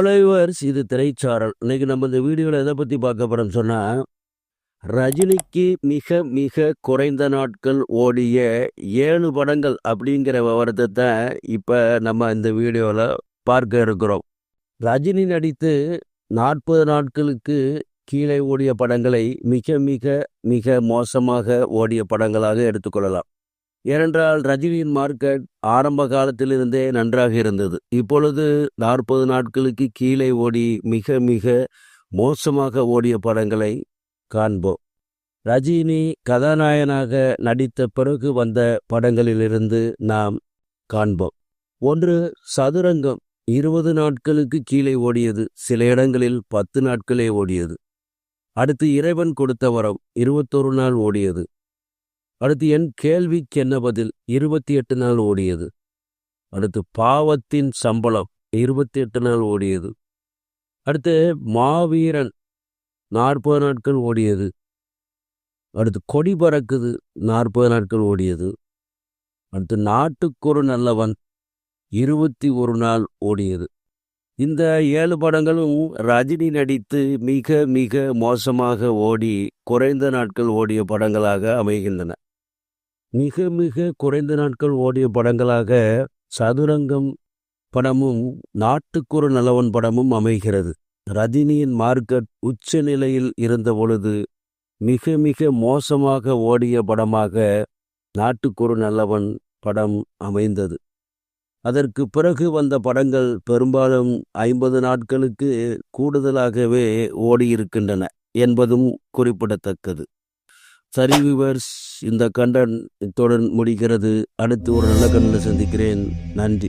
ஹலோவர்ஸ் இது திரைச்சாரல். இன்னைக்கு நம்ம இந்த வீடியோவில் எதை பற்றி பார்க்க போகிறோம்னு சொன்னால் ரஜினிக்கு மிக மிக குறைந்த நாட்கள் ஓடிய ஏழு படங்கள் அப்படிங்கிற விவரத்தை தான் இப்போ நம்ம இந்த வீடியோவில் பார்க்க இருக்கிறோம். ரஜினி நடித்து நாற்பது நாட்களுக்கு கீழே ஓடிய படங்களை மிக மிக மிக மோசமாக ஓடிய படங்களாக எடுத்துக்கொள்ளலாம். ஏனென்றால் ரஜினியின் மார்க்கெட் ஆரம்ப காலத்திலிருந்தே நன்றாக இருந்தது. இப்பொழுது நாற்பது நாட்களுக்கு கீழே ஓடி மிக மிக மோசமாக ஓடிய படங்களை காண்போம். ரஜினி கதாநாயகனாக நடித்த பிறகு வந்த படங்களிலிருந்து நாம் காண்போம். ஒன்று சதுரங்கம் இருபது நாட்களுக்கு கீழே ஓடியது சில இடங்களில் பத்து நாட்களே ஓடியது. அடுத்து இறைவன் கொடுத்த வரம் இருபத்தொரு நாள் ஓடியது. அடுத்து என் கேள்விக்கு என்ன பதில்? இருபத்தி எட்டு நாள் ஓடியது. அடுத்து பாவத்தின் சம்பளம். இருபத்தி எட்டு நாள் ஓடியது. அடுத்து மாவீரன் நாற்பது நாட்கள் ஓடியது. அடுத்து கொடி பறக்குது நாற்பது நாட்கள் ஓடியது. அடுத்து நாட்டுக்கொரு நல்லவன் இருபத்தி ஒரு நாள் ஓடியது. இந்த ஏழு படங்களும் ரஜினி நடித்து மிக மிக மோசமாக ஓடி குறைந்த நாட்கள் ஓடிய படங்களாக அமைகின்றன. மிக மிக குறைந்த நாட்கள் ஓடிய படங்களாக சதுரங்கம் படமும் நாட்டுக்குற நல்லவன் படமும் அமைகிறது. ரஜினியின் மார்க்கெட் உச்ச நிலையில் இருந்த பொழுது மிக மிக மோசமாக ஓடிய படமாக நாட்டுக்குறு நல்லவன் படம் அமைந்தது. அதற்கு பிறகு வந்த படங்கள் பெரும்பாலும் ஐம்பது நாட்களுக்கு கூடுதலாகவே ஓடியிருக்கின்றன என்பதும் குறிப்பிடத்தக்கது. சரி விவர்ஸ் இந்த கண்டன் இத்துடன் முடிகிறது. அடுத்து ஒரு நல்ல கண்ணில் சந்திக்கிறேன். நன்றி.